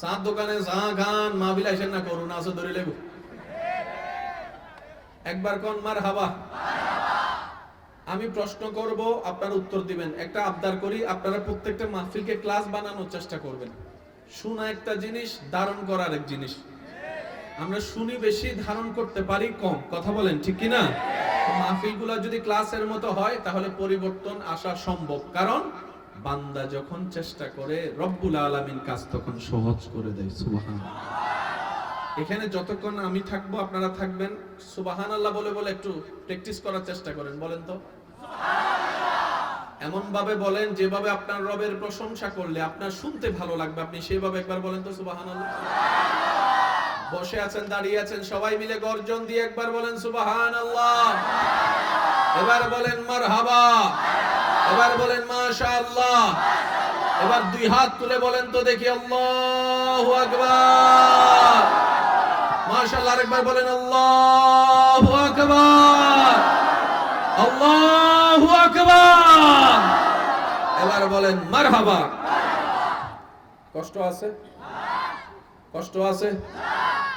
চাঁদ দোকানে চা খান মাহবিল আসেন না করুন আছে, ধরে লেগু। একবার কোন মার হাবা। আমি প্রশ্ন করব, আপনারা উত্তর দিবেন। একটা আবদার করি, আপনারা প্রত্যেকটা মাহফিলকে ক্লাস বানানোর চেষ্টা করবেন। শোনা একটা জিনিস, ধারণ করার এক জিনিস। আমরা শুনি বেশি, ধারণ করতে পারি কম। কথা বলেন, ঠিক কি না মাহফিলগুলো যদি ক্লাসের মতো হয়, তাহলে পরিবর্তন আসা সম্ভব। কারণ বান্দা যখন চেষ্টা করে রব্বুল আলামিন কাজ তখন সহজ করে দেয় সুবহানাল্লাহ। এখানে যতক্ষণ আমি থাকব আপনারা থাকবেন সুবাহান আল্লাহ বলে বলে একটু প্র্যাকটিস করার চেষ্টা করেন বলেন তো। এমন ভাবে বলেন যেভাবে আপনার রবের প্রশংসা করলে আপনার শুনতে ভালো লাগবে আপনি সেভাবে একবার বলেন তো সুবাহান আল্লাহ বসে আছেন দাঁড়িয়ে আছেন সবাই মিলে গর্জন দিয়ে একবার বলেন সুবাহান আল্লাহ এবার বলেন মার হাবা এবার বলেন মাশা আল্লাহ এবার দুই হাত তুলে বলেন তো দেখি, আল্লাহু আকবার। মাশাআল্লাহ, আরেকবার বলেন, আল্লাহু আকবার। আল্লাহু আকবার। এবার বলেন, মারহাবা। কষ্ট আছে? কষ্ট আছে?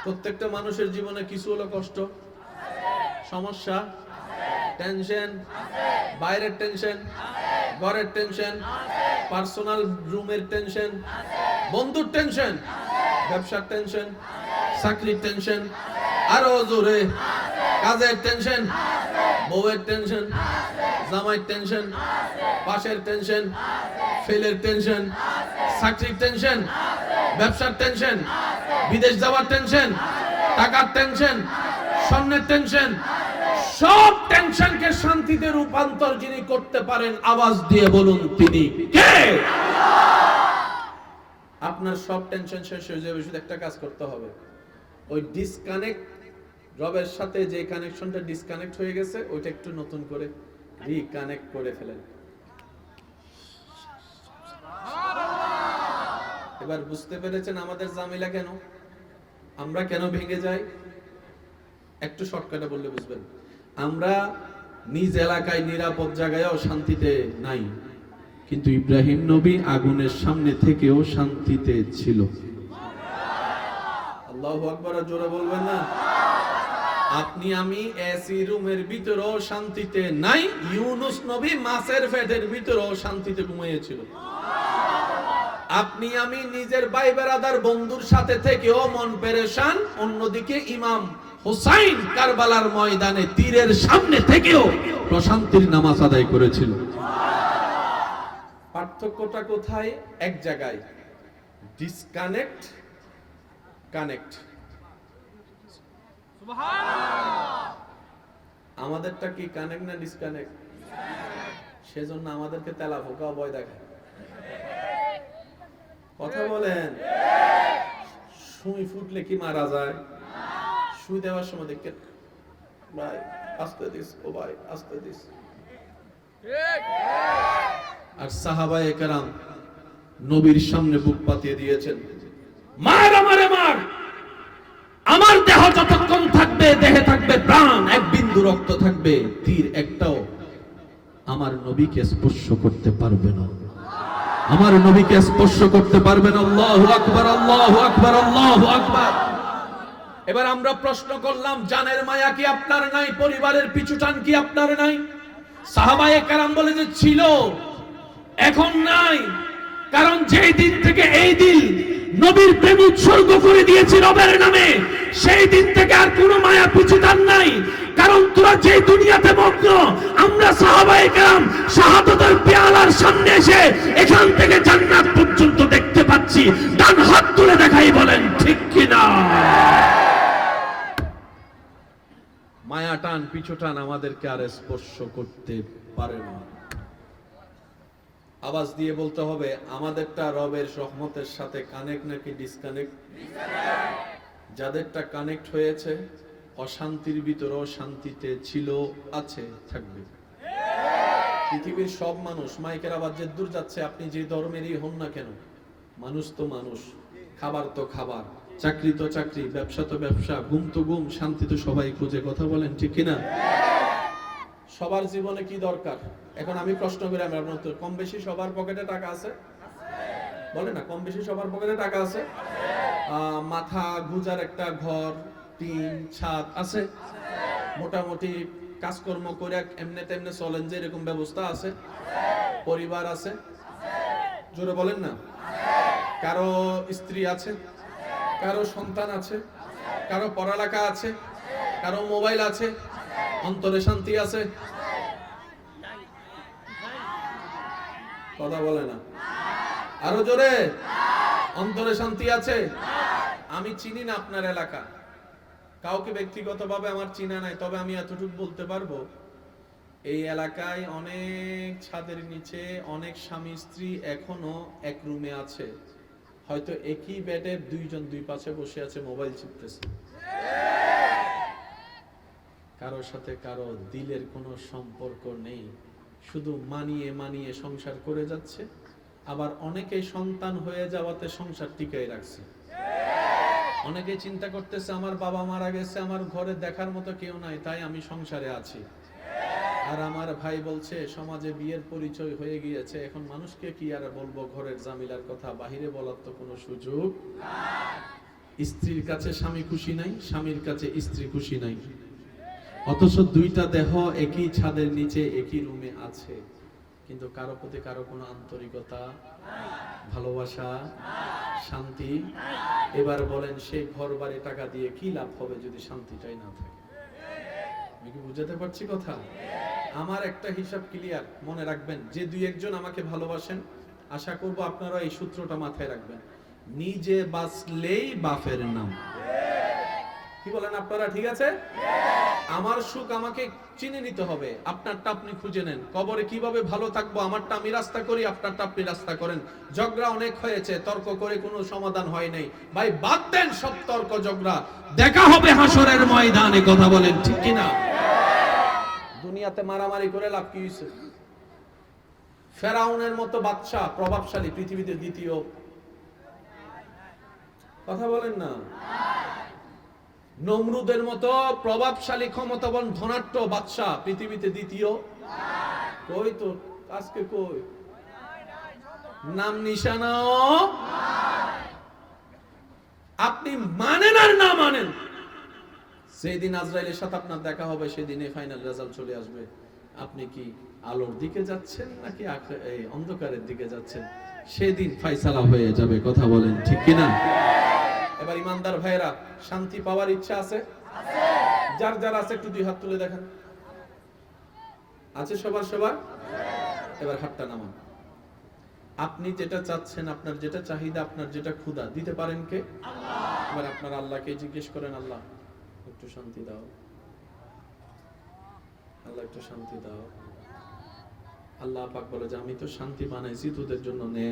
প্রত্যেকটা মানুষের জীবনে কিছু হলো কষ্ট। সমস্যা? টেনশন বাইরের টেনশন ঘরের টেনশন পার্সোনাল রুমের টেনশন বন্ধুর টেনশন ব্যবসার টেনশন চাকরির টেনশন আরও জোরে কাজের টেনশন বউয়ের টেনশন জামাইয়ের টেনশন পাশের টেনশন ফেলের টেনশন চাকরির টেনশন ব্যবসার টেনশন বিদেশ যাওয়ার টেনশন টাকার টেনশন স্বর্ণের টেনশন সব টেনশনকে শান্তিতে রূপান্তর যিনি করতে পারেন, আওয়াজ দিয়ে বলুন তিনি কে? আপনার সব টেনশন শেষ হয়ে যাবে, শুধু একটা কাজ করতে হবে। ওই ডিসকানেক্ট রবের সাথে যে কানেকশনটা ডিসকানেক্ট হয়ে গেছে, ওইটা একটু নতুন করে রিকানেক্ট করে ফেলেন। এবার বুঝতে পেরেছেন আমাদের জামিলা কেন? আমরা কেন ভেঙে যাই? একটু শর্টকাটে বললে বুঝবেন। আমরা নিজ এলাকায় নিরাপদ জায়গায়ও শান্তিতে নাই। কিন্তু ইব্রাহিম নবী আগুনের সামনে থেকেও শান্তিতে ছিল। আল্লাহু আকবার জোরে বলবেন না? আপনি, আমি, এসি রুমের ভিতরেও শান্তিতে নাই। ইউনুস নবী মাছের পেটের ভিতরেও শান্তিতে ঘুমিয়েছিল আপনি, আমি নিজের ভাই বেরাদার বন্ধুর সাথে থেকেও মন পেরেশান। অন্যদিকে ইমাম হুসাইন কারবালার ময়দানে তীরের সামনে থেকেও প্রশান্তির নামাজ আদায় করেছিল। পার্থক্যটা কোথায়? এক জায়গায়। ডিসকানেক্ট কানেক্ট আমাদেরটা কি কানেক্ট না ডিসকানেক্ট সেজন্য আমাদেরকে তেলা ভোকা ভয় দেখায়। কথা বলেন। সুই ফুটলে কি মারা যায়? সুই দেওয়ার সময় দেখে ভাই, আস্তে দিস, ও ভাই, আস্তে দিস। আর সাহাবায়ে কেরাম নবীর সামনে বুক পাতিয়ে দিয়েছেন, মার আমারে মার। আমার দেহ যতক্ষণ থাকবে, দেহে থাকবে প্রাণ, এক বিন্দু রক্ত থাকবে, তীর একটাও আমার নবীকে স্পর্শ করতে পারবে না। আমার নবীকে স্পর্শ করতে পারবে না আল্লাহু আকবার আল্লাহু আকবার আল্লাহু আকবার। এবার আমরা প্রশ্ন করলাম, জানের মায়া কি আপনার নাই? পরিবারের পিছুটান কি আপনার নাই? কেরাম বলে যে ছিল, এখন নাই। কারণ যেই দিন থেকে এই দিন নবীর প্রেম উৎসর্গ করে দিয়েছি রবের নামে, সেই দিন থেকে আর কোনো মায়া, পিছুটান নাই। কারণ তোরা যে দুনিয়াতে মগ্ন, আমরা সাহাবায়ে কেরাম শাহাদতের পেয়ালার সামনে এসে এখান থেকে জান্নাত পর্যন্ত দেখতে পাচ্ছি। ডান হাত তুলে দেখাই বলেন, ঠিক কিনা? মায়া টান, পিছু টান আমাদেরকে আর স্পর্শ করতে পারে না। আওয়াজ দিয়ে বলতে হবে, আমাদেরটা রবের রহমতের সাথে কানেক্ট নাকি ডিসকানেক্ট যাদেরটা কানেক্ট হয়েছে অশান্তির ভিতরেও শান্তিতে ছিল, আছে, থাকবে। পৃথিবীর সব মানুষ, মাইকের আবার যে দূর যাচ্ছে, আপনি যে ধর্মেরই হন না কেন? মানুষ তো মানুষ, খাবার তো খাবার, চাকরি তো চাকরি, ব্যবসা তো ব্যবসা, ঘুম তো ঘুম, শান্তি তো সবাই খুঁজে, কথা বলেন ঠিক কিনা? সবার জীবনে কি দরকার? এখন আমি প্রশ্ন করি আমার কম বেশি সবার পকেটে টাকা আছে? বলে না কম বেশি সবার পকেটে টাকা আছে? মাথা গুজার একটা ঘর টিন ছাদ আছে। মোটামুটি কাজকর্ম করে এমনি তেমনি চলেন যে এরকম ব্যবস্থা আছে। পরিবার আছে। জোরে বলেন না? কারও স্ত্রী আছে, কারও সন্তান আছে, কারও পড়ালেখা আছে, কারও মোবাইল আছে, অন্তরে শান্তি আছে। কথা বলে না। আরও জোরে? অন্তরে শান্তি আছে? আমি চিনি না আপনার এলাকা। কাউকে ব্যক্তিগতভাবে আমার চিনা নাই, তবে আমি এতটুকু বলতে পারব, এই এলাকায় অনেক ছাদের নিচে অনেক স্বামী স্ত্রী এখনও এক রুমে আছে। হয়তো একই বেডের দুইজন দুই পাশে বসে আছে, মোবাইল চিপতেছে কারোর সাথে কারও দিলের কোনো সম্পর্ক নেই। শুধু মানিয়ে মানিয়ে সংসার করে যাচ্ছে, আবার অনেকে সন্তান হয়ে যাওয়াতে সংসার টিকাই রাখছে। অনেকে চিন্তা করতেছে, আমার বাবা মারা গেছে, আমার ঘরে দেখার মতো কেউ নাই, তাই আমি সংসারে আছি। আর আমার ভাই বলছে, সমাজে বিয়ের পরিচয় হয়ে গিয়েছে, এখন মানুষকে কি আর বলব? ঘরের জামিলার কথা, বাহিরে বলার তো কোনো সুযোগ স্ত্রীর কাছে স্বামী খুশি নাই, স্বামীর কাছে স্ত্রী খুশি নাই। অথচ দুইটা দেহ একই ছাদের নিচে, একই রুমে আছে। কিন্তু কারও প্রতি কারও কোনো আন্তরিকতা, ভালোবাসা, শান্তি। এবার বলেন, সেই ঘর বাড়ি টাকা দিয়ে কি লাভ হবে যদি শান্তিটাই না থাকে? আমি কি বুঝাতে পারছি কথা? আমার একটা হিসাব ক্লিয়ার মনে রাখবেন, যে দুই একজন আমাকে ভালোবাসেন, আশা করব আপনারা এই সূত্রটা মাথায় রাখবেন। নিজে বাঁচলেই বাপের নাম। কি বলেন আপনারা, ঠিক আছে? আমার সুখ আমাকে চিনে নিতে হবে। আপনারটা আপনি খুঁজে নেন। কবরে কীভাবে ভালো থাকব? আমারটা আমি রাস্তা করি, আপনারটা আপনি রাস্তা করেন। ঝগড়া অনেক হয়েছে, তর্ক করে কোনো সমাধান হয় নাই। ভাই, বাদ দেন সব তর্ক, ঝগড়া। দেখা হবে হাসরের ময়দানে, কথা বলেন, ঠিক কিনা? দুনিয়াতে মারামারি করে লাভ কি হয়েছে? ফেরাউনের মতো বাদশা প্রভাবশালী, পৃথিবীতে দ্বিতীয়। কথা বলেন না? নমরুদের মতো প্রভাবশালী, ক্ষমতাবান ধনাট্য বাদশা পৃথিবীতে দ্বিতীয়। কই তো? আজকে কই? নাম নিশানাও আপনি মানেন আর না মানেন? সেদিন আজরাইলের সাথে আপনার দেখা হবে সেদিনে ফাইনাল রেজাল্ট চলে আসবে। আপনি কি আলোর দিকে যাচ্ছেন নাকি অন্ধকারের দিকে যাচ্ছেন? সেদিন ফাইসালা হয়ে যাবে, কথা বলেন ঠিক কিনা? এবার ইমানদার ভাইরা শান্তি পাওয়ার ইচ্ছা আছে? যার যার আছে একটু দুই হাত তুলে দেখেন। আছে সবার সবার? এবার হাতটা নামান। আপনি যেটা চাচ্ছেন আপনার যেটা চাহিদা আপনার যেটা ক্ষুধা দিতে পারেন কে? এবার আপনার আল্লাহকে জিজ্ঞেস করেন আল্লাহ একটু শান্তি দাও। আল্লাহ একটু শান্তি দাও। আল্লাহ পাক বলে যে আমি তো শান্তি বানাইছি তোদের জন্য নে।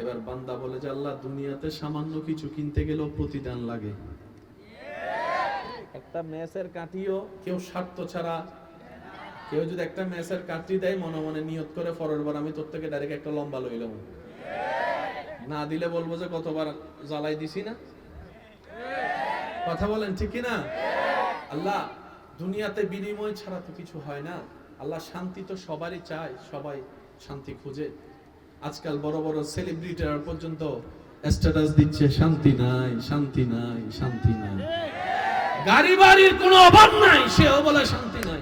এবার বান্দা বলে যে, আল্লাহ, দুনিয়াতে সামান্য কিছু কিনতে গেলেও প্রতিদান লাগে। একটা মেসের কাটিও কেউ স্বার্থ ছাড়া, কেউ যদি একটা মেসের কাটি দেয়, মনে মনে নিয়ত করে পরের বার আমি তোর থেকে ডাইরেক্ট একটা লম্বা লইলাম না দিলে বলব যে, কতবার জ্বালাই দিছি না? কথা বলেন, ঠিক না আল্লাহ, দুনিয়াতে বিনিময় ছাড়া তো কিছু হয় না। আল্লাহ শান্তি তো সবারই চায়, সবাই শান্তি খুঁজে। আজকাল বড় বড় সেলিব্রিটিরা পর্যন্ত স্ট্যাটাস দিচ্ছে, শান্তি নাই শান্তি নাই শান্তি নাই। গাড়ি বাড়ির কোনো অভাব নাই, সেও বলে শান্তি নাই।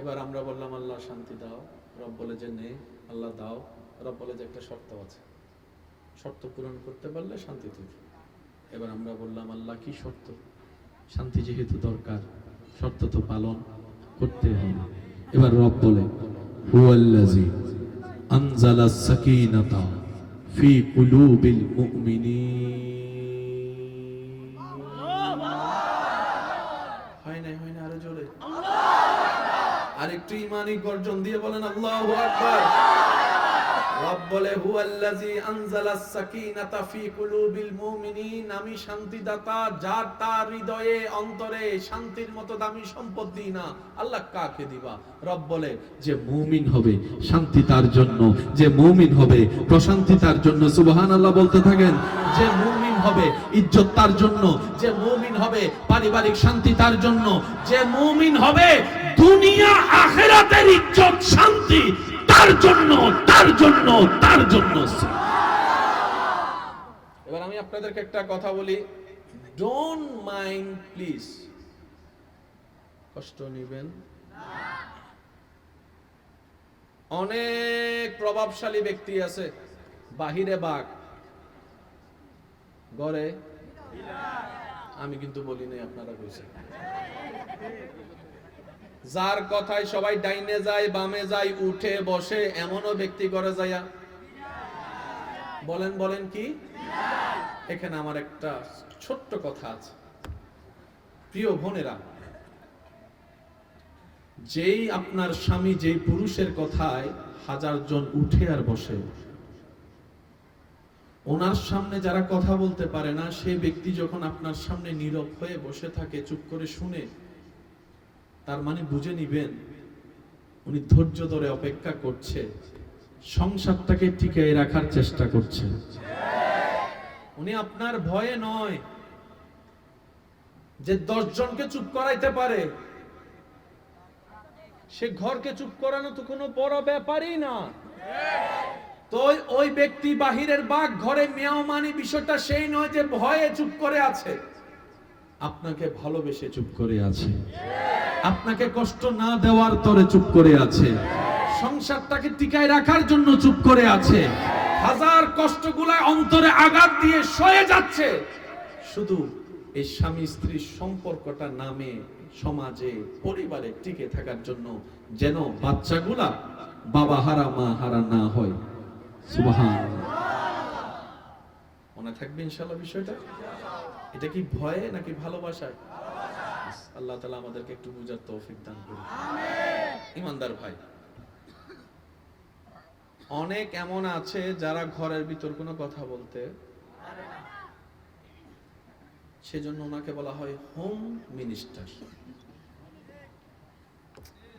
এবার আমরা বললাম, আল্লাহ, শান্তি দাও। রব বলে যে নে আল্লাহ, দাও। রব বলে যে, একটা শর্ত আছে। শর্ত পূরণ করতে পারলে শান্তি তুই এবার আমরা বললাম, আল্লাহ, কি শর্ত? শান্তি যেহেতু দরকার, শর্ত তো পালন করতে হবে। এবার রব বলে হুয়াল্লাজি আনজালা সাকিনাতা ফি কুলুবিল মুমিনিন হয় নাই, হয় না আরও জোরে। আর একটু ইমানি গর্জন দিয়ে বলেন, আল্লাহু আকবার। রব বলে কুলুবিল মুমিনিন। আমি যার তার হৃদয়ে অন্তরে শান্তির মতো দামি সম্পদ দিই না। আল্লাহ কাকে দিবা? রব বলে, যে মুমিন হবে, শান্তি তার জন্য। যে মুমিন হবে, প্রশান্তি তার জন্য। বলতে থাকেন, যে মুমিন হবে, ইজ্জত তার জন্য। যে মুমিন হবে, পারিবারিক শান্তি তার জন্য। যে মুমিন হবে, দুনিয়া আখেরাতের ইজ্জত, শান্তি তার জন্য তার জন্য তার জন্য। এবার আমি আপনাদেরকে একটা কথা বলি। ডোন্ট মাইন্ড প্লিজ কষ্ট নিবেন। অনেক প্রভাবশালী ব্যক্তি আছে। বাহিরে বাঘ। গড়ে। আমি কিন্তু বলি নাই, আপনারা কইছেন। যার কথায় সবাই ডাইনে যায়, বামে যায়, উঠে, বসে, এমনও ব্যক্তি করে যায়া বলেন বলেন কি? এখানে আমার একটা ছোট্ট কথা আছে। প্রিয় বোনেরা, যেই আপনার স্বামী যেই পুরুষের কথায় হাজার জন উঠে আর বসে, ওনার সামনে যারা কথা বলতে পারে না সেই ব্যক্তি যখন আপনার সামনে নীরব হয়ে বসে থাকে, চুপ করে শুনে তার মানে বুঝে নিবেন, উনি ধৈর্য ধরে অপেক্ষা করছে, সংসারটাকে টিকিয়ে রাখার চেষ্টা করছে। উনি আপনার ভয়ে নয় যে জনকে চুপ করাইতে পারে। সে ঘরকে চুপ করানো তো কোনো বড় ব্যাপারই না। তো ওই- ব্যক্তি বাহিরের বাঘ ঘরে মেয়াও মানি বিষয়টা সেই নয় যে ভয়ে চুপ করে আছে। আপনাকে ভালোবেসে চুপ করে আছে। আপনাকে কষ্ট না দেওয়ার তরে চুপ করে আছে। সংসারটাকে টিকায় রাখার জন্য চুপ করে আছে। হাজার কষ্টগুলা অন্তরে আঘাত দিয়ে সয়ে যাচ্ছে। শুধু এই স্বামী স্ত্রীর সম্পর্কটা নামে, সমাজে, পরিবারে টিকে থাকার জন্য যেন বাচ্চাগুলা বাবা হারা, মা হারা না হয়। সুবহান মনে থাকবে ইনশাল্লাহ বিষয়টা? এটা কি ভয়ে নাকি ভালোবাসায় আল্লাহ তালা আমাদেরকে একটু বুঝার তৌফিক দান করুন। ইমানদার ভাই অনেক এমন আছে যারা ঘরের ভিতর কোনো কথা বলতে সেজন্য ওনাকে বলা হয় হোম মিনিস্টার।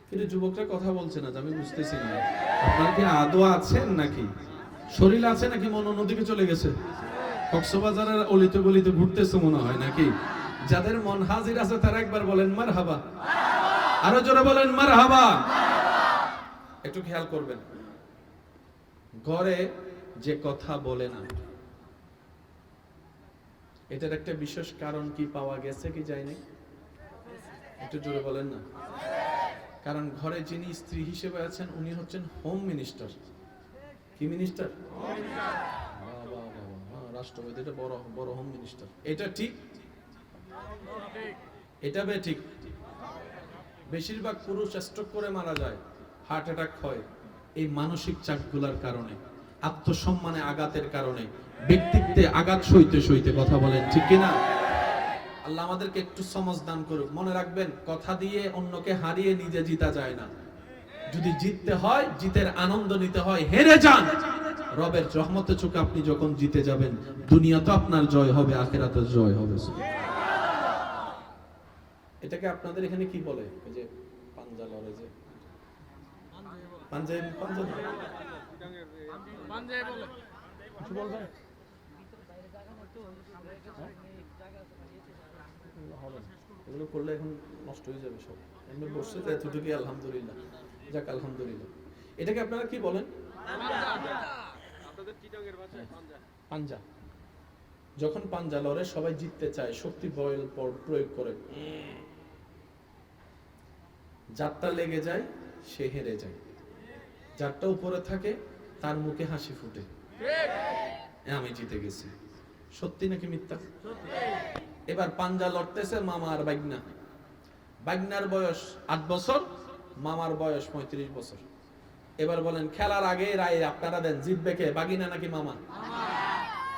কিন্তু যুবকরা কথা বলছে না যে আমি বুঝতেছি না। আপনার কি আদৌ আছেন নাকি? শরীর আছে নাকি? মন অন্যদিকে চলে গেছে। কক্সবাজারের অলিতে গলিতে ঘুরতেছে মনে হয় নাকি? যাদের মন হাজির আছে তারা একবার বলেন মার হাবা আরও জোরে বলেন মার হাবা একটু খেয়াল করবেন। ঘরে যে কথা বলে না, এটার একটা বিশেষ কারণ কি পাওয়া গেছে কি যায়নি? একটু জোরে বলেন না। কারণ ঘরে যিনি স্ত্রী হিসেবে আছেন, উনি হচ্ছেন হোম মিনিস্টার কি মিনিস্টার রাষ্ট্রপতি এটা বড় বড় হোম মিনিস্টার এটা ঠিক? এটা বে ঠিক। বেশিরভাগ পুরুষ স্ট্রোক করে মারা যায় হার্ট অ্যাটাক হয়, এই মানসিক চাপগুলার কারণে, আত্মসম্মানে আঘাতের কারণে, ব্যক্তিত্বে আঘাত সইতে সইতে কথা বলেন, ঠিক কিনা? আল্লাহ আমাদেরকে একটু সমাজ দান করুক। মনে রাখবেন, কথা দিয়ে অন্যকে হারিয়ে নিজে জিতা যায় না। যদি জিততে হয়, জিতের আনন্দ নিতে হয়, হেরে যান। রবের রহমতে চোখে আপনি যখন জিতে যাবেন, দুনিয়া তো আপনার জয় হবে আখেরাতে জয় হবে। এটাকে আপনাদের এখানে কি বলে? ওই যে পাঞ্জা লড়ে যে। এগুলো করলে এখন নষ্ট হয়ে যাবে সব। এমনি তো এতটুকুই আলহামদুলিল্লাহ। যাক, আলহামদুলিল্লাহ। এটাকে আপনারা কি বলেন? পাঞ্জা। যখন পাঞ্জা লড়ে সবাই জিততে চায় শক্তি বল প্রয়োগ করে। যারটা লেগে যায় সে হেরে যায়। যারটা উপরে থাকে তার মুখে হাসি ফুটে। আমি জিতে গেছি। সত্যি নাকি মিথ্যা? এবার পাঞ্জা লড়তেছে মামা আর বাগনা। বাগনার বয়স আট বছর মামার বয়স পঁয়ত্রিশ বছর। এবার বলেন, খেলার আগে রায় আপনারা দেন, জিতবে কে? বাগিনা নাকি মামা?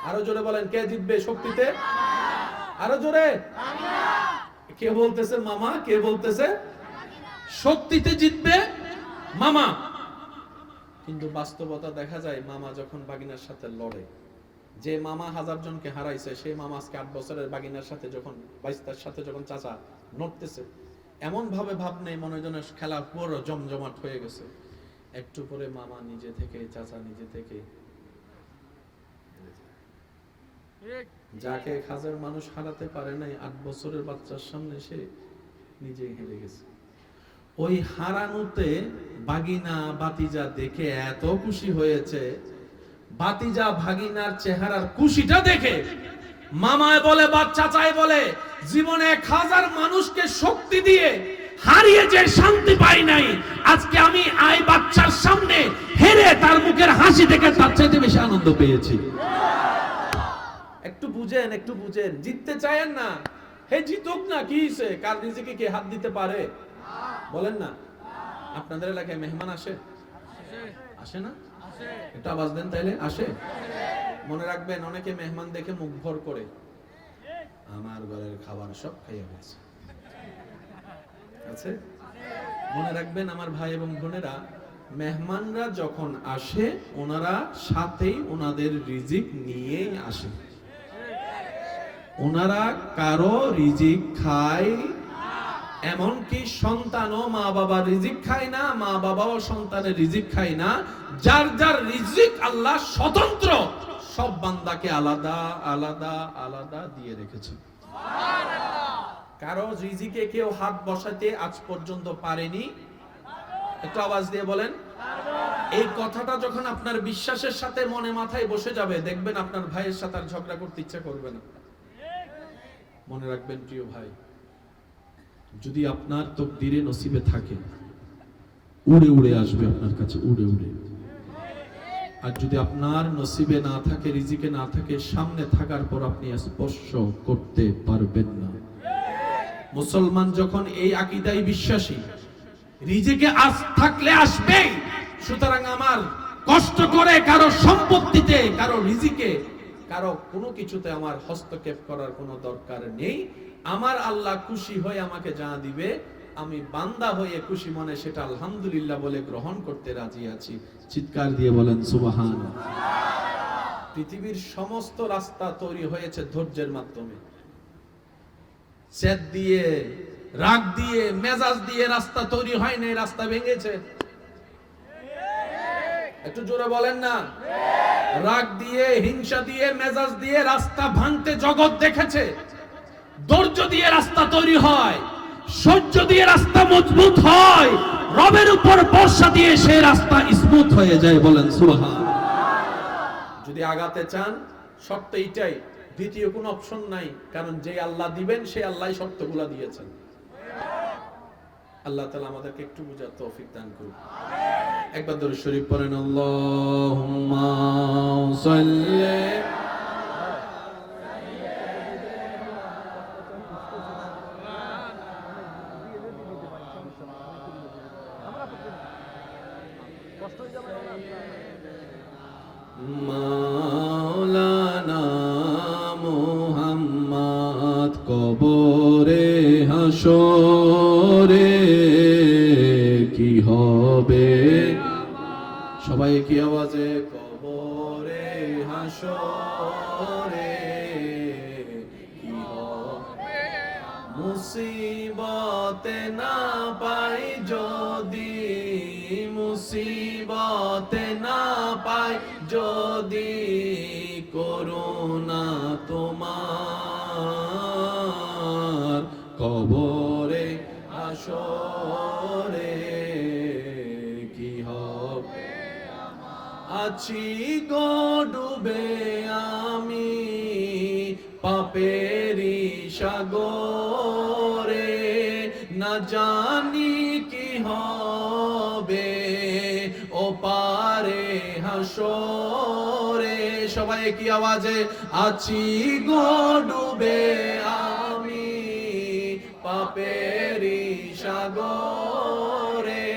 আরও জোরে বলেন, কে জিতবে শক্তিতে? আরও জোরে? কে বলতেছে মামা? কে বলতেছে? শক্তিতে জিতবে মামা। কিন্তু বাস্তবতা দেখা যায়, মামা যখন বাগিনার সাথে লড়ে, যে মামা হাজার জনকে হারাইছে, সেই মামা আজকে আট বছরের বাগিনার সাথে যখন, বাইস্তার সাথে যখন চাচা নড়তেছে এমন ভাবে ভাব নেই মনে যেন খেলা পুরো জমজমাট হয়ে গেছে। একটু পরে মামা নিজে থেকে, চাচা নিজে থেকে। যাকে এক হাজার মানুষ হারাতে পারে নাই, আট বছরের বাচ্চার সামনে সে নিজেই হেরে গেছে। ওই হারানোতে বাগিনা বাতিজা দেখে এত খুশি হয়েছে। বাতিজা ভাগিনার চেহারার খুশিটা দেখে। মামায় বলে, বা চাচায় বলে, জীবনে এক হাজার মানুষকে শক্তি দিয়ে হারিয়ে যে শান্তি পাই নাই, আজকে আমি আই বাচ্চার সামনে হেরে তার মুখের হাসি দেখে তার চাইতে বেশি আনন্দ পেয়েছি। একটু বুঝেন একটু বুঝেন। জিততে চায়েন না। হে জিতুক না, কি হইছে? কার নিজেকে কে হাত দিতে পারে? বলেন না। আপনাদের এলাকায় মেহমান আসে? আসে না? একটু আওয়াজ দেন তাইলে। আসে? মনে রাখবেন, অনেকে মেহমান দেখে মুখ ভর করে। আমার ঘরের খাবার সব খাইয়ে গেছে আছে? মনে রাখবেন আমার ভাই এবং বোনেরা, মেহমানরা যখন আসে, ওনারা সাথেই ওনাদের রিজিক নিয়েই আসে। ওনারা কারও রিজিক খায় এমনকি সন্তানও মা বাবা রিজিক খায় না মা বাবাও সন্তানের রিজিক খায় না। যার যার রিজিক আল্লাহ স্বতন্ত্র, সব বান্দাকে আলাদা আলাদা আলাদা দিয়ে রেখেছে। কারও রিজিকে কেউ হাত বসাতে আজ পর্যন্ত পারেনি। একটু আওয়াজ দিয়ে বলেন। এই কথাটা যখন আপনার বিশ্বাসের সাথে মনে মাথায় বসে যাবে, দেখবেন আপনার ভাইয়ের সাথে আর ঝগড়া করতে ইচ্ছা করবে না। মনে রাখবেন, প্রিয় ভাই, যদি আপনার তকদিরে নসিবে থাকে, উড়ে উড়ে আসবে আপনার কাছে, উড়ে উড়ে। আর যদি আপনার নসিবে না থাকে, রিজিকে না থাকে, সামনে থাকার পর আপনি স্পর্শ করতে পারবেন না। মুসলমান যখন এই আকিদাই বিশ্বাসী রিজিকে আস থাকলে আসবে, সুতরাং আমার কষ্ট করে কারও সম্পত্তিতে, কারও রিজিকে, কারও কোনো কিছুতে আমার হস্তক্ষেপ করার কোনো দরকার নেই। আমার আল্লাহ খুশি হয়ে আমাকে যা দিবে, আমি বান্দা হয়ে খুশি মনে সেটা আলহামদুলিল্লাহ বলে গ্রহণ করতে রাজি আছি। চিৎকার দিয়ে বলেন সুবাহান পৃথিবীর সমস্ত রাস্তা তৈরি হয়েছে ধৈর্যের মাধ্যমে। চেদ দিয়ে, রাগ দিয়ে, মেজাজ দিয়ে রাস্তা তৈরি হয় নাই, রাস্তা ভেঙেছে। একটু জোরে বলেন না। রাগ দিয়ে, হিংসা দিয়ে, মেজাজ দিয়ে রাস্তা ভাঙতে জগৎ দেখেছে। ধৈর্য দিয়ে রাস্তা তৈরি হয়, সহ্য দিয়ে রাস্তা মজবুত হয়, রবের উপর বর্ষা দিয়ে সেই রাস্তা স্মুথ হয়ে যায় বলেন সুবহান যদি আগাতে চান, শর্ত এইটাই দ্বিতীয় কোনো অপশন নাই, কারণ যে আল্লাহ দিবেন, সেই আল্লাহ শর্তগুলা দিয়েছেন। আল্লাহ তালা আমাদেরকে একটু বুঝার তৌফিক দান করুন একবার দরুদ শরীফ পড়েন সাল্লি আছি গো, ডুবে আমি পাপেরি সাগরে। না জানি কি হবে ও পারে হাসরে। সবাই কি আওয়াজে, আছি গো, ডুবে আমি পাপেরি সাগরে।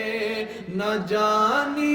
না জানি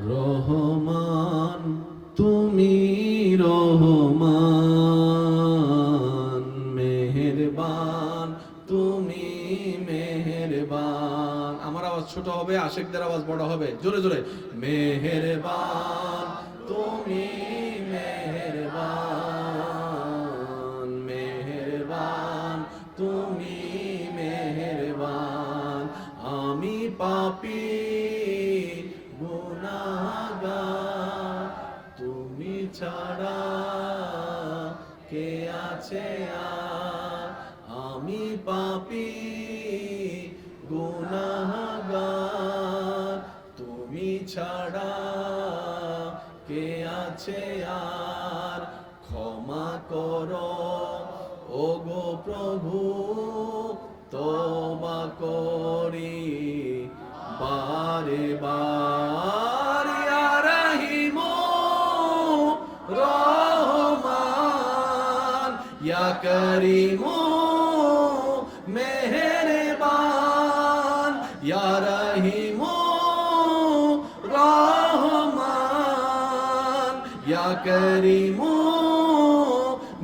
রহমান, তুমি রহমান, মেহেরবান, তুমি মেহেরবান। আমার আওয়াজ ছোট হবে, আশেকদের আওয়াজ বড় হবে। জোরে জোরে। মেহেরবান। আর আমি পাপি, গুনাহগার। তুমি ছাড়া কে আছে আর? ক্ষমা করো। ও গো প্রভু তোবা করি বারে বার। করিমু, মেহেরবান ইয়া রহিমু রহমান। ইয়া করিমু,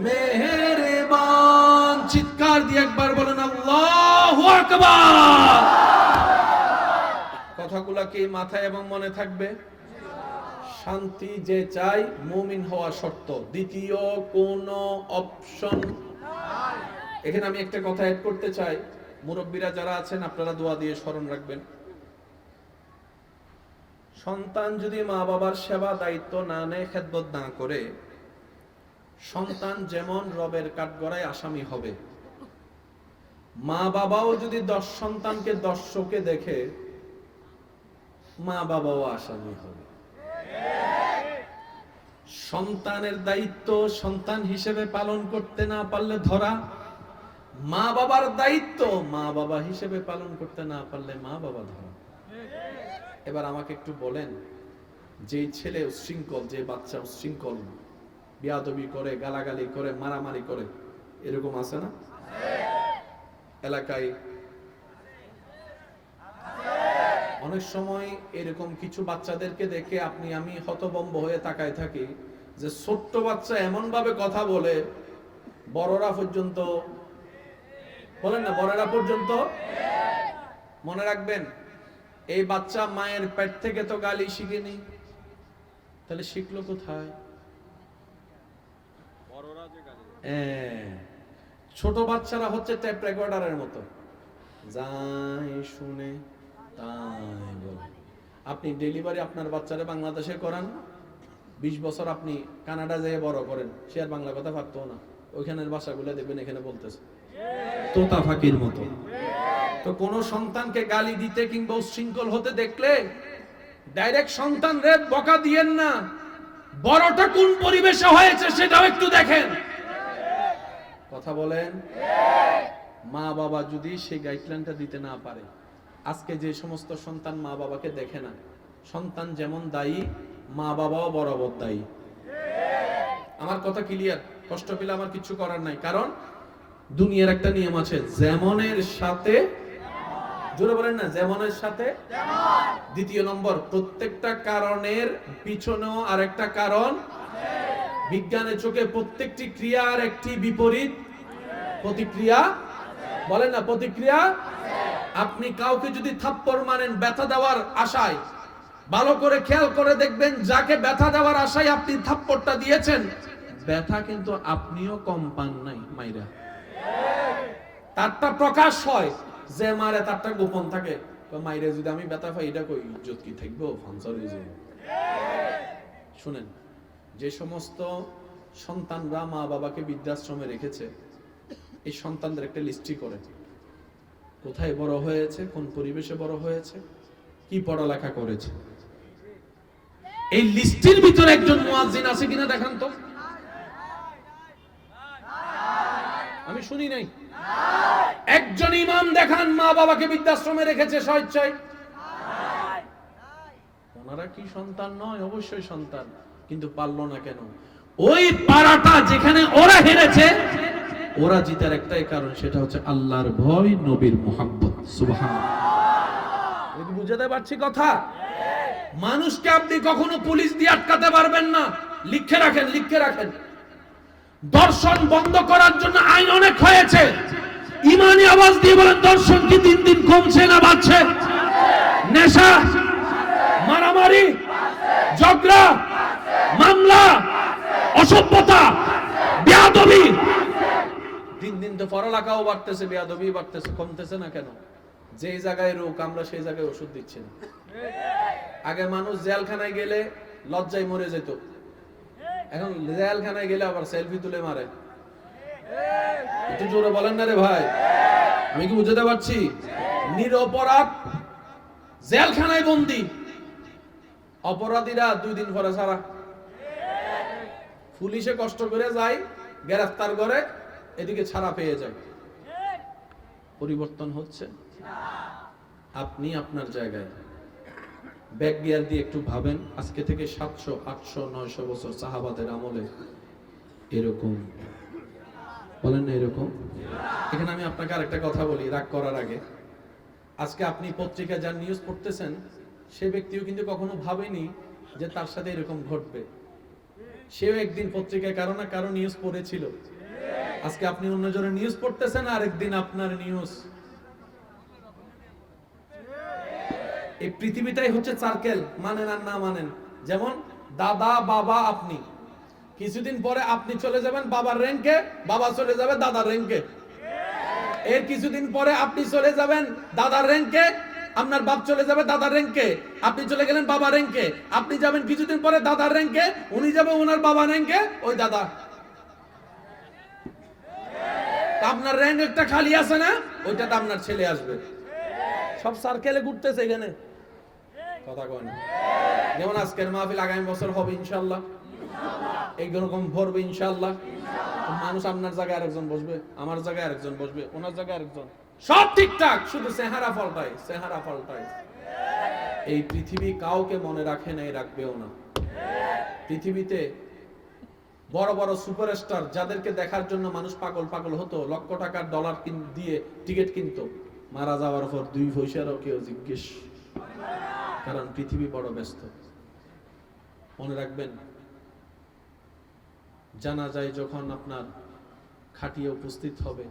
মেহেরবান। চিৎকার দিয়ে একবার বলেন, আল্লাহু আকবার! কথাগুলা কি মাথায় এবং মনে থাকবে? শান্তি যে চাই, মুমিন হওয়া শর্ত। দ্বিতীয় কোন অপশন এখানে আমি একটা কথা অ্যাড করতে চাই। মুরব্বীরা যারা আছেন, আপনারা দোয়া দিয়ে স্মরণ রাখবেন। সন্তান যদি মা বাবার সেবা দায়িত্ব না নেয় খেদবত না করে, সন্তান যেমন রবের কাঠগড়ায় আসামি হবে। মা বাবাও যদি দশ সন্তানকে দর্শকে দেখে, মা বাবাও আসামি হবে। সন্তানের দায়িত্ব সন্তান হিসেবে পালন করতে না পারলে ধরা। মা বাবার দায়িত্ব মা বাবা হিসেবে পালন করতে না পারলে মা বাবা ধরা। এবার আমাকে একটু বলেন যে ছেলে উশৃঙ্খল যে বাচ্চা উশৃঙ্খল বিয়াদবি করে, গালাগালি করে, মারামারি করে, এরকম আছে না? এলাকায় অনেক সময় এরকম কিছু বাচ্চাদেরকে দেখে আপনি আমি হতবম্ব হয়ে তাকায় থাকি যে ছোট্ট বাচ্চা এমন ভাবে কথা বলে বড়রা পর্যন্ত বলেন না বড়রা পর্যন্ত? মনে রাখবেন এই বাচ্চা মায়ের পেট থেকে তো গালি শিখেনি। তাহলে শিখলো কোথায়? ছোট বাচ্চারা হচ্ছে ট্যাপ রেকর্ডারের মতো। যাই শুনে। তাই বলে। আপনি ডেলিভারি আপনার বাচ্চারা বাংলাদেশে করান বিশ বছর আপনি কানাডা যেয়ে বড় করেন, সে আর বাংলা কথা পারতো না। ওইখানের ভাষাগুলো দেখবেন এখানে বলতেছে। তোতা ফাঁকির মতো। তো কোন সন্তানকে গালি দিতে কিংবা উশৃঙ্খল হতে দেখলে ডাইরেক্ট সন্তান রে বকা দিয়েন না। বড়টা কোন পরিবেশে হয়েছে সেটাও একটু দেখেন। কথা বলেন? মা বাবা যদি সেই গাইডলাইনটা দিতে না পারে আজকে যে সমস্ত সন্তান মা বাবাকে দেখে না, সন্তান যেমন দায়ী, মা বাবাও বরাবর দায়ী। আমার কথা ক্লিয়ার কষ্ট পেলে আমার কিছু করার নাই। কারণ দুনিয়ার একটা নিয়ম আছে, যেমনের সাথে, জোরে বলেন না, যেমনের সাথে, দ্বিতীয় নম্বর, প্রত্যেকটা কারণের পিছনেও আরেকটা কারণ বিজ্ঞানের চোখে প্রত্যেকটি ক্রিয়ার একটি বিপরীত প্রতিক্রিয়া বলেন না, প্রতিক্রিয়া আপনি কাউকে যদি থাপ্পড় মারেন, ব্যথা দেওয়ার আশায়, ভালো করে খেয়াল করে দেখবেন যাকে ব্যথা দেওয়ার আশায় আপনি থাপ্পড়টা দিয়েছেন, ব্যথা কিন্তু আপনিও কম পান নাই, মাইরা। তারটা প্রকাশ হয়, যে মারে, তারটা গোপন থাকে। মাইরে, যদি আমি ব্যথা পাই, এটা কই, ইজ্জত কি থাকব? ফাংশন শুনেন, যে সমস্ত সন্তানরা মা বাবাকে বৃদ্ধাশ্রমে রেখেছে, এই সন্তানদের একটা লিস্টি করে। কোথায় বড় হয়েছে, কোন পরিবেশে বড় হয়েছে, কি পড়ালেখা করেছে। এই লিস্টের ভিতরে একজন মুয়াজ্জিন আছে কিনা দেখান তো। আমি শুনি নাই। একজন ইমাম দেখান মা বাবাকে বৃদ্ধাশ্রমে রেখেছে স্বেচ্ছায়। ওনারা কি সন্তান নয়? অবশ্যই সন্তান, কিন্তু পারল না কেন। ওই পাড়াটা যেখানে ওরা হেরেছে ওরা জিতার একটাই কারণ সেটা হচ্ছে আল্লাহর ভয়, নবীর মোহাম্মত সুবহান বুঝাতে পারছি কথা? মানুষকে আপনি কখনো পুলিশ দিয়ে আটকাতে পারবেন না। লিখে রাখেন লিখে রাখেন। দর্শন বন্ধ করার জন্য আইন অনেক হয়েছে। ইমানি আওয়াজ দিয়ে বলেন, দর্শন কি দিন দিন কমছে না বাড়ছে? নেশা, মারামারি, ঝগড়া, মামলা, অসভ্যতা, বেয়াদবি দিন তো পড়ালেখাও বাড়তেছে, বেয়াদবি বাড়তেছে, কমতেছে না কেন? যে জায়গায় রোগ, আমরা সেই জায়গায় ওষুধ দিচ্ছি না। আগে মানুষ জেলখানায় গেলে লজ্জায় মরে যেত। এখন জেলখানায় গেলে আবার সেলফি তুলে মারে। একটু জোরে বলেন না রে ভাই। আমি কি বুঝতে পারছি? নিরপরাধ জেলখানায় বন্দি। অপরাধীরা দুই দিন পরে ছাড়া। পুলিশে কষ্ট করে যায়, গ্রেফতার করে এদিকে ছাড়া পেয়ে যায় পরিবর্তন হচ্ছে। আপনি আপনার জায়গায়। ব্যাক গিয়ার দিয়ে একটু ভাবেন, আজকে থেকে সাতশো, আটশো, নয়শো বছর সাহাবাদের আমলে এরকম। বলেন না এরকম? এখানে আমি আপনাকে আরেকটা কথা বলি, রাগ করার আগে। আজকে আপনি পত্রিকা যার নিউজ পড়তেছেন, সে ব্যক্তিও কিন্তু কখনো ভাবেনি যে তার সাথে এরকম ঘটবে। সেও একদিন পত্রিকায় কারও না কারও নিউজ পড়েছিল। আজকে আপনি অন্যজনের নিউজ পড়তেছেন আর একদিন আপনার নিউজ এই পৃথিবীটাই হচ্ছে সার্কেল মানেন আর না মানেন। যেমন, দাদা, বাবা, আপনি। কিছুদিন পরে আপনি চলে যাবেন বাবার র্যাঙ্কে বাবা চলে যাবে দাদার র্যাঙ্কে এর কিছুদিন পরে আপনি চলে যাবেন দাদার র্যাঙ্কে আপনার বাপ চলে যাবে দাদার র্যাঙ্কে আপনি চলে গেলেন বাবার র্যাঙ্কে আপনি যাবেন কিছুদিন পরে দাদার র্যাঙ্কে উনি যাবে ওনার বাবা র্যাঙ্কে ওই দাদা। আপনার র্যাঙ্ক একটা খালি আছে না? ওইটাতে আপনার ছেলে আসবে। সব সার্কেলে ঘুরতেছে এখানে। কথা কয় না। যেমন আজকের মাহফিল আগামী বছর হবে ইনশাল্লাহ। এইরকম ভরবে ইনশাল্লাহ। মানুষ আপনার জায়গায় আরেকজন বসবে, আমার জায়গায় আরেকজন বসবে, ওনার জায়গায় আরেকজন। সব ঠিকঠাক, শুধু চেহারা পাল্টায় চেহারা পাল্টায়। এই পৃথিবী কাউকে মনে রাখে নাই রাখবেও না। পৃথিবীতে বড় বড় সুপারস্টার যাদেরকে দেখার জন্য মানুষ পাগল পাগল হতো, লক্ষ টাকার ডলার দিয়ে টিকিট কিনতো। মারা যাওয়ার পর দুই পয়সারও কেউ জিজ্ঞেস কারণ পৃথিবী বড় ব্যস্ত। মনে রাখবেন জানা যায় যখন আপনার খাটিয়ে উপস্থিত হবে,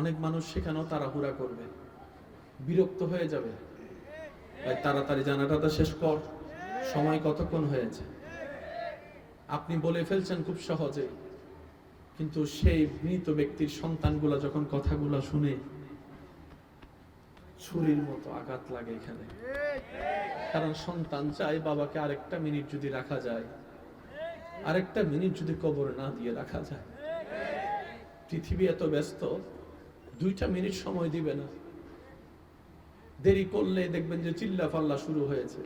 অনেক মানুষ সেখানেও তাড়াহুড়া করবে, বিরক্ত হয়ে যাবে। ভাই, তাড়াতাড়ি জানাটা তো শেষ কর। সময় কতক্ষণ হয়েছে? আপনি বলে ফেলছেন খুব সহজে। কিন্তু সেই মৃত ব্যক্তির সন্তানগুলা যখন কথাগুলো শুনে ছুরির মতো আঘাত লাগে এখানে। কারণ সন্তান চায় বাবাকে আরেকটা মিনিট যদি রাখা যায়, আরেকটা মিনিট যদি কবরে না দিয়ে রাখা যায়। পৃথিবী এত ব্যস্ত, দুইটা মিনিট সময় দিবে না। দেরি করলে দেখবেন যে চিল্লা ফাল্লা শুরু হয়েছে।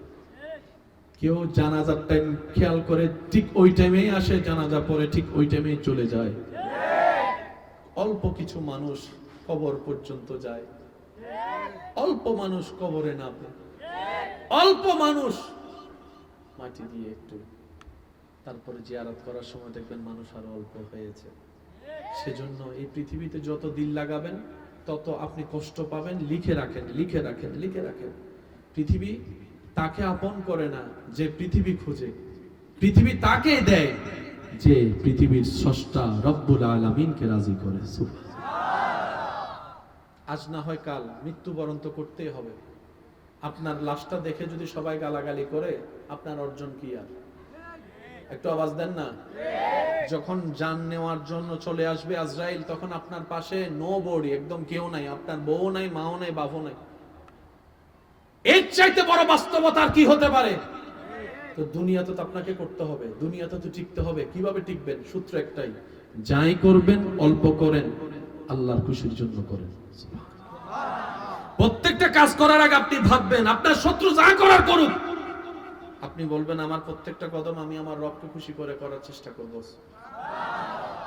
কেউ জানাজার টাইম খেয়াল করে ঠিক ওই টাইমেই আসে, জানাজা পরে ঠিক ওই টাইমেই চলে যায়। অল্প কিছু মানুষ কবর পর্যন্ত যায়। অল্প মানুষ কবরে নামে। অল্প মানুষ মাটি দিয়ে একটু তারপরে জিয়ারত করার সময় দেখবেন মানুষ আরও অল্প হয়েছে। সেজন্য এই পৃথিবীতে যত দিল লাগাবেন, তত আপনি কষ্ট পাবেন। লিখে রাখেন লিখে রাখেন লিখে রাখেন। পৃথিবী তাকে আপন করে না যে পৃথিবী খুঁজে। পৃথিবী তাকে দেয় যে পৃথিবীর স্রষ্টা রব্বুল আলামিনকে রাজি করে। আজ না হয় কাল মৃত্যুবরণ তো করতেই হবে। আপনার লাশটা দেখে যদি সবাই গালাগালি করে, আপনার অর্জন কি আর? একটু আওয়াজ দেন না? যখন যান নেওয়ার জন্য চলে আসবে আজরাইল, তখন আপনার পাশে নো বডি, একদম কেউ নাই, আপনার বউ নাই, মাও নাই বাবু নাই। এর চাইতে বড় বাস্তবতা কি হতে পারে? তো দুনিয়াতে তো আপনাকে করতে হবে, দুনিয়াতে তো টিকতে হবে। কীভাবে টিকবেন? সূত্র একটাই, যাই করবেন, অল্প করেন, আল্লাহর খুশির জন্য করেন। প্রত্যেকটা কাজ করার আগে আপনি ভাববেন, আপনার শত্রু যা করার করুক। আপনি বলবেন, আমার প্রত্যেকটা কদম আমি আমার রবকে খুশি করে করার চেষ্টা করব।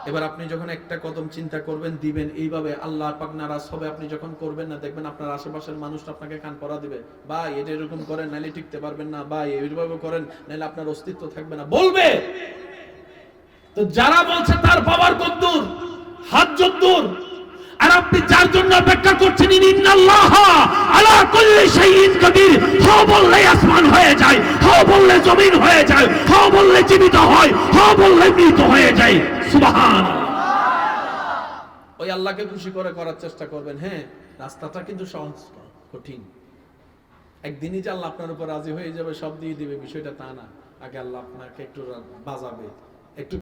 এবার আপনি যখন একটা কদম চিন্তা করবেন, দিবেন, এইভাবে আল্লাহ পাক নারাজ হবে, আপনি যখন করবেন না, দেখবেন আপনার আশেপাশের মানুষ আপনাকে কান পরা দিবে। বা এটা এরকম করেন নাহলে টিকতে পারবেন না। বা এইভাবে করেন নাহলে আপনার অস্তিত্ব থাকবে না। বলবে! তো যারা বলছে তার বাবার কদ্দুর হাত যদ্দুর আর আপনি যার জন্য অপেক্ষা করছেন ইন্নাল্লাহ হ বললে আসমান হয়ে যায় হ বললে জমিন হয়ে যায় হ বললে জীবিত হয় হ বললে মৃত হয়ে যায়। ওই আল্লাহকে খুশি করে করার চেষ্টা করবেন। হ্যাঁ রাস্তাটা কিন্তু সহজ, কঠিন। একদিনই যে আল্লাহ আপনার উপর রাজি হয়ে যাবে, সব দিয়ে দিবে, বিষয়টা তা না। আগে আল্লাহ আপনাকে একটু বাজাবে, একটু